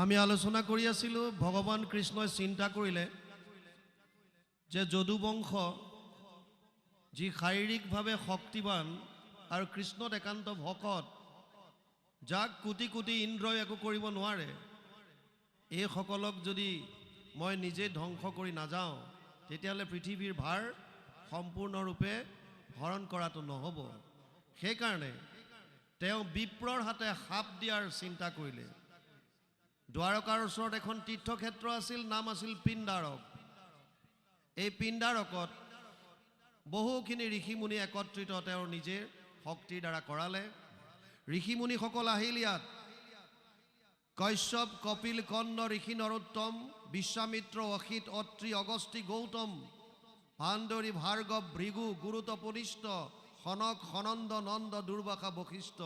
আমি আলোচনা কৰি আছিলোঁ, ভগৱান কৃষ্ণই চিন্তা কৰিলে যে যদুবংশ যি শাৰীৰিকভাৱে শক্তিবান আৰু কৃষ্ণত একান্ত ভকত, যাক কোটি কোটি ইন্দ্ৰই একো কৰিব নোৱাৰে, এইসকলক যদি মই নিজে ধ্বংস কৰি নাযাওঁ, তেতিয়াহ'লে পৃথিৱীৰ ভাৰ সম্পূৰ্ণৰূপে হৰণ কৰাটো নহ'ব। সেইকাৰণে তেওঁ বিপ্ৰৰ হাতে সাপ দিয়াৰ চিন্তা কৰিলে। দ্বাৰকাৰ ওচৰত এখন তীৰ্থক্ষেত্ৰ আছিল, নাম আছিল পিণ্ডাৰক। এই পিণ্ডাৰকত বহুখিনি ঋষিমুনি একত্ৰিত তেওঁৰ নিজে শক্তিৰ দ্বাৰা কৰালে। ঋষিমুনিসকল আহিল ইয়াত। কশ্যপ, কপিল কন্ন ঋষি নৰোত্তম, বিশ্বামিত্ৰ, অসিত, অত্ৰি, অগস্তি, গৌতম পাণ্ডৰী ভাৰ্গৱ, ভৃগু গুৰুতপনিষ্ঠ সনক সনন্দ নন্দ, দুৰ্বাসা, বশিষ্ঠ।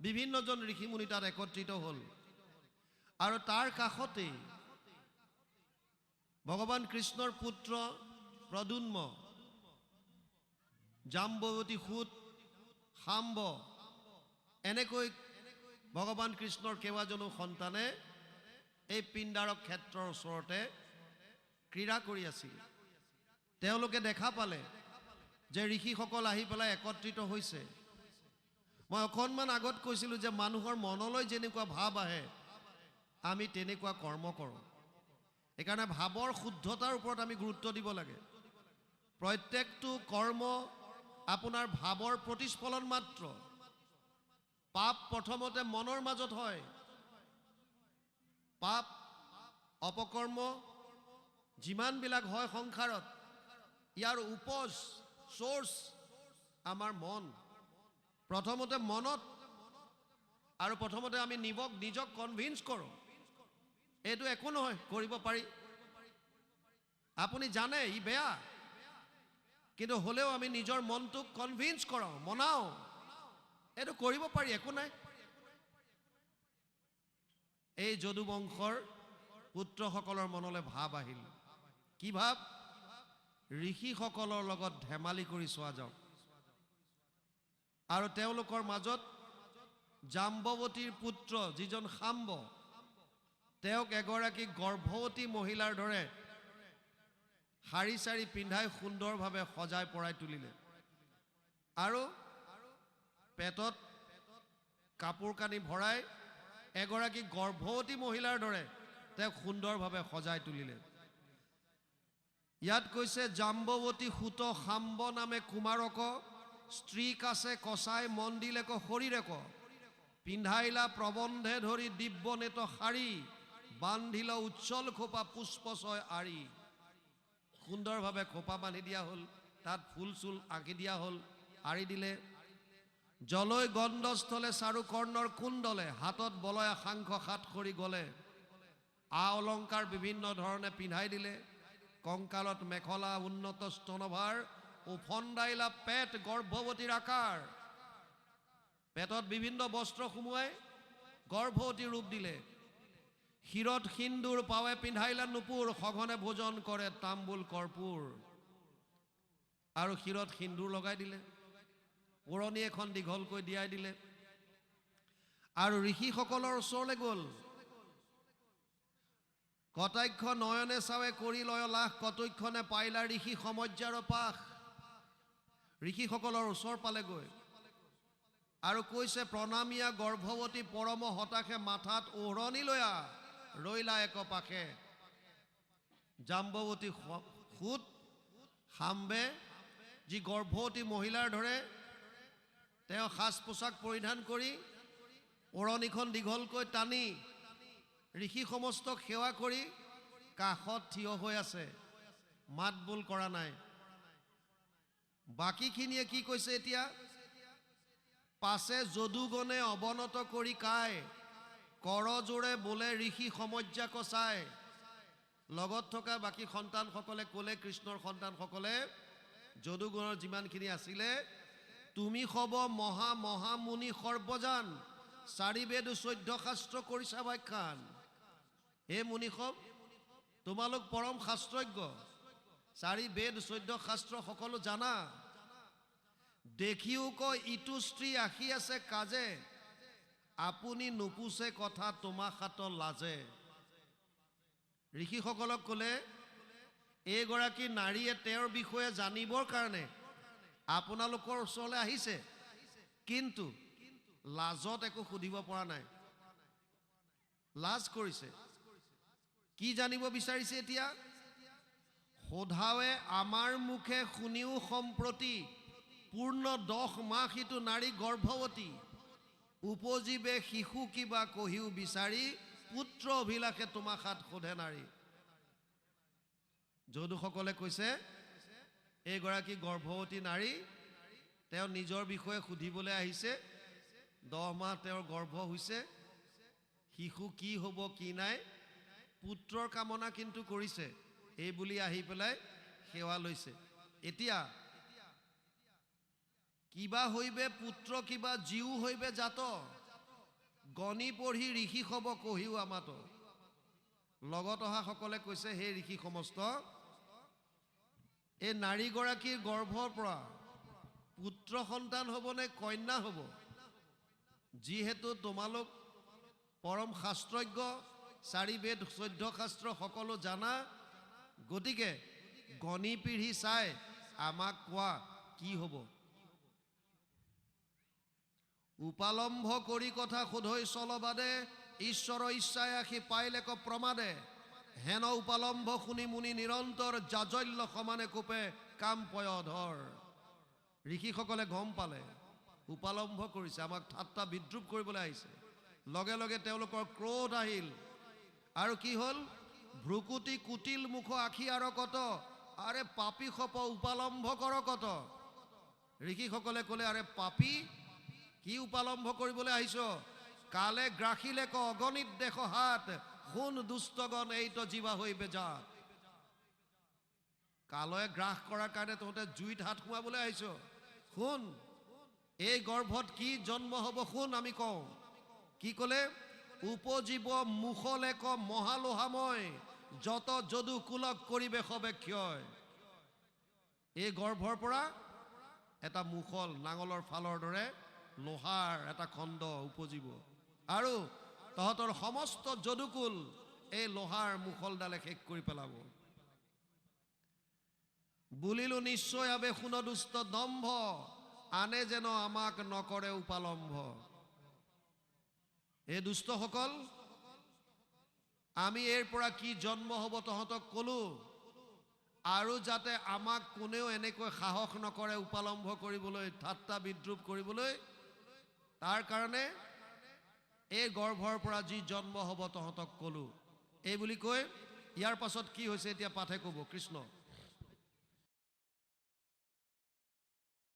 বিভিন্নজন ঋষিমুনি তাত একত্ৰিত হ'ল। আৰু তাৰ কাষতেই ভগৱান কৃষ্ণৰ পুত্ৰ প্ৰদুন্ম জাম্বৱতী সুত সাম্ব এনেকৈ ভগৱান কৃষ্ণৰ কেইবাজনো সন্তানে এই পিণ্ডাৰক ক্ষেত্ৰৰ ওচৰতে ক্ৰীড়া কৰি আছিল। তেওঁলোকে দেখা পালে যে ঋষিসকল আহি পেলাই একত্ৰিত হৈছে। মই অকণমান আগত কৈছিলোঁ যে মানুহৰ মনলৈ যেনেকুৱা ভাৱ আহে আমি তেনেকুৱা কৰ্ম কৰোঁ। সেইকাৰণে ভাৱৰ শুদ্ধতাৰ ওপৰত আমি গুৰুত্ব দিব লাগে। প্ৰত্যেকটো কৰ্ম আপোনাৰ ভাৱৰ প্ৰতিস্ফলন মাত্ৰ। পাপ প্ৰথমতে মনৰ মাজত হয়। পাপ, অপকৰ্ম, যিমানবিলাক হয় সংসাৰত, ইয়াৰ উপজ, চ'ৰ্চ আমাৰ মন। প্ৰথমতে মনত আৰু প্ৰথমতে আমি নিজক নিজক কনভিন্স কৰোঁ। এইটো একো নহয় কৰিব পাৰি। আপুনি জানে, ই বেয়া। কিন্তু হ'লেও আমি নিজৰ মনটোক কনভিন্স কৰাওঁ, মনাওঁ। এইটো কৰিব পাৰি, একো নাই। এই যদুবংশৰ পুত্ৰসকলৰ মনলৈ ভাৱ আহিল। কি ভাৱ? ঋষিসকলৰ লগত ধেমালি কৰি চোৱা যাওক। আৰু তেওঁলোকৰ মাজত জাম্বৱতীৰ পুত্ৰ, যিজন সাম্ব তেওঁক এগৰাকী গৰ্ভৱতী মহিলাৰ দৰে শাৰী চাৰি পিন্ধাই সুন্দৰভাৱে সজাই পৰাই তুলিলে। আৰু পেটত কাপোৰ কানি ভৰাই এগৰাকী গৰ্ভৱতী মহিলাৰ দৰে তেওঁক সুন্দৰভাৱে সজাই তুলিলে। ইয়াত কৈছে, জাম্বৱতী সুত সাম্ব নামে কুমাৰক, স্ত্ৰীক আছে কচাই মন্দিলেক শৰীৰেক, পিন্ধাইলা প্ৰবন্ধে ধৰি দিব্য নেত শাৰী বান্ধিল উচ্ছল খোপা পুষ্পচয় আৰি সুন্দৰভাৱে খোপা বান্ধি দিয়া হ'ল, তাত ফুল চুল আঁকি দিয়া হ'ল আৰি দিলে। জলৈ গন্ধস্থলে চাৰু কৰ্ণৰ কুণ্ডলে, হাতত বলয়া সাংস সাত সৰি গ'লে। আ অলংকাৰ বিভিন্ন ধৰণে পিন্ধাই দিলে। কংকালত মেখলা, উন্নত স্তনভাৰ, উফন্দাইলা পেট গৰ্ভৱতীৰ আকাৰ। পেটত বিভিন্ন বস্ত্ৰ সুমুৱাই গৰ্ভৱতী ৰূপ দিলে। শিৰত সিন্দুৰ পাৱে পিন্ধাইলা নুপুৰ, সঘনে ভোজন কৰে তাম্বুল কৰ্পূৰ। আৰু শিৰত সিন্দুৰ লগাই দিলে। ওৰণি এখন দীঘলকৈ দিয়াই দিলে। আৰু ঋষিসকলৰ ওচৰলৈ গ'ল। কটাক্ষ নয়নে চাৱে কৰি লয় লাখ কতক্ষণে পাইলা ঋষি সমজ্যাৰ পাশ। ঋষিসকলৰ ওচৰ পালেগৈ আৰু কৈছে, প্ৰণামীয়া গৰ্ভৱতী পৰম হতাশে মাথাত ওৰণি লয়া। ৰৈলা এক পাশে জাম্বৱতী স- সুত সাম্বে যি গৰ্ভৱতী মহিলাৰ ধৰে, তেওঁ সাজ পোছাক পৰিধান কৰি ওৰণিখন দীঘলকৈ টানি ঋষি সমস্তক সেৱা কৰি কাষত থিয় হৈ আছে। মাত বোল কৰা নাই। বাকীখিনিয়ে কি কৈছে এতিয়া? পাছে যদুগণে অৱনত কৰি কাই কৰজোৰে বোলে ঋষি সমজ্যা কচাই। লগত থকা বাকী সন্তানসকলে ক'লে কৃষ্ণৰ সন্তানসকলে, যদুগুণৰ যিমানখিনি আছিলে, তুমি সব মহা মহামুনি সৰ্বজান চাৰি বেদ চৈধ্য শাস্ত্ৰ কৰিছা ব্যাখ্যান হে মুনিসব, তোমালোক পৰম শাস্ত্ৰজ্ঞ চাৰি বেদ চৈধ্য শাস্ত্ৰ সকলো জানা। দেখিও কয় ইটো স্ত্ৰী আহি আছে কাজে আপুনি নুপুছে কথা তোমা হাত লাজে। ঋষিসকলক ক'লে এইগৰাকী নাৰীয়ে তেওঁৰ বিষয়ে জানিবৰ কাৰণে আপোনালোকৰ ওচৰলৈ আহিছে। কিন্তু লাজত একো সুধিব পৰা নাই। লাজ কৰিছে। কি জানিব বিচাৰিছে এতিয়া? সোধাৱে আমাৰ মুখে শুনিও সম্প্ৰতি পূৰ্ণ দহ মাহ সিটো নাৰী গৰ্ভৱতী। উপজীৱে শিশু কিবা কহিও বিচাৰি, পুত্ৰ অভিলাষে তোমাক হাত সোধে নাৰী। যদুসকলে কৈছে, এইগৰাকী গৰ্ভৱতী নাৰী, তেওঁ নিজৰ বিষয়ে সুধিবলৈ আহিছে। দহ মাহ তেওঁৰ গৰ্ভ হৈছে। শিশু কি হ'ব, কি নাই? পুত্ৰৰ কামনা কিন্তু কৰিছে। এই বুলি আহি পেলাই সেৱা লৈছে। এতিয়া কিবা হৈবে পুত্ৰ, কিবা জীও হৈবে জাত। গণি পঢ়ি ঋষি হব কহিও আমাত। লগত অহাসকলে কৈছে সেই ঋষি সমস্ত, এই নাৰীগৰাকীৰ গৰ্ভৰ পৰা পুত্ৰ সন্তান হ'ব নে কন্যা হ'ব? যিহেতু তোমালোক পৰম শাস্ত্ৰজ্ঞ চাৰি বেদ চৈধ্য শাস্ত্ৰ সকলো জানা, গতিকে গণি পিঢ়ি চাই আমাক কোৱা কি হ'ব? উপালম্ভ কৰি কথা সোধৈ চলবাদে ঈশ্বৰ ইচ্ছাই আশী পাইলেক প্ৰমাদে হেন উপালম্ভ শুনি মুনি নিৰন্তৰ জাজল্য সমানে কোপে কাম পয়ধৰ। ঋষিসকলে গম পালে, উপালম্ভ কৰিছে, আমাক ঠাট্টা বিদ্ৰূপ কৰিবলৈ আহিছে। লগে লগে তেওঁলোকৰ ক্ৰোধ আহিল। আৰু কি হ'ল? ভ্ৰুকুটি কুটিল মুখ আখি আৰু কত? আৰে পাপী সপ উপালম্ভ কৰ কত? ঋষিসকলে ক'লে, আৰে পাপী কি উপালম্ভ কৰিবলৈ আহিছ? কালে গ্ৰাসিলে ক অগণিত দেশ হাত শুন দুষ্টগণ এইটো জীৱা হৈ বেজাত কালয়ে গ্ৰাস কৰাৰ কাৰণে তহঁতে জুইত হাত সোমাবলৈ আহিছ। শুন এই গৰ্ভত কি জন্ম হ'ব শুন আমি কওঁ। কি ক'লে? উপজীৱ মুখলে ক মহালোহাময়, যত যদু কুলক কৰিবে সবে ক্ষয়। এই গৰ্ভৰ পৰা এটা মুখল নাঙলৰ ফালৰ দৰে লোহাৰ এটা খণ্ড উপজিব। আৰু তহঁতৰ সমস্ত যদুকুল এই লোহাৰ মুখলডালে শেষ কৰি পেলাব। বুলিলো নিশ্চয় আবে সুনদুষ্ট দম্ভ, আনে যেন আমাক নকৰে উপালম্ভ। এই দুষ্টসকল, আমি এইৰ পৰা কি জন্ম হ'ব তহঁতক ক'লো? আৰু যাতে আমাক কোনেও এনেকৈ সাহস নকৰে উপালম্ভ কৰিবলৈ, ঠাট্টা বিদ্ৰূপ কৰিবলৈ তাৰ কাৰণে এই গৰ্ভৰ পৰা যি জন্ম হ'ব তহঁতক ক'লো। এই বুলি কৈ ইয়াৰ পাছত কি হৈছে এতিয়া পাঠে ক'ব, কৃষ্ণ।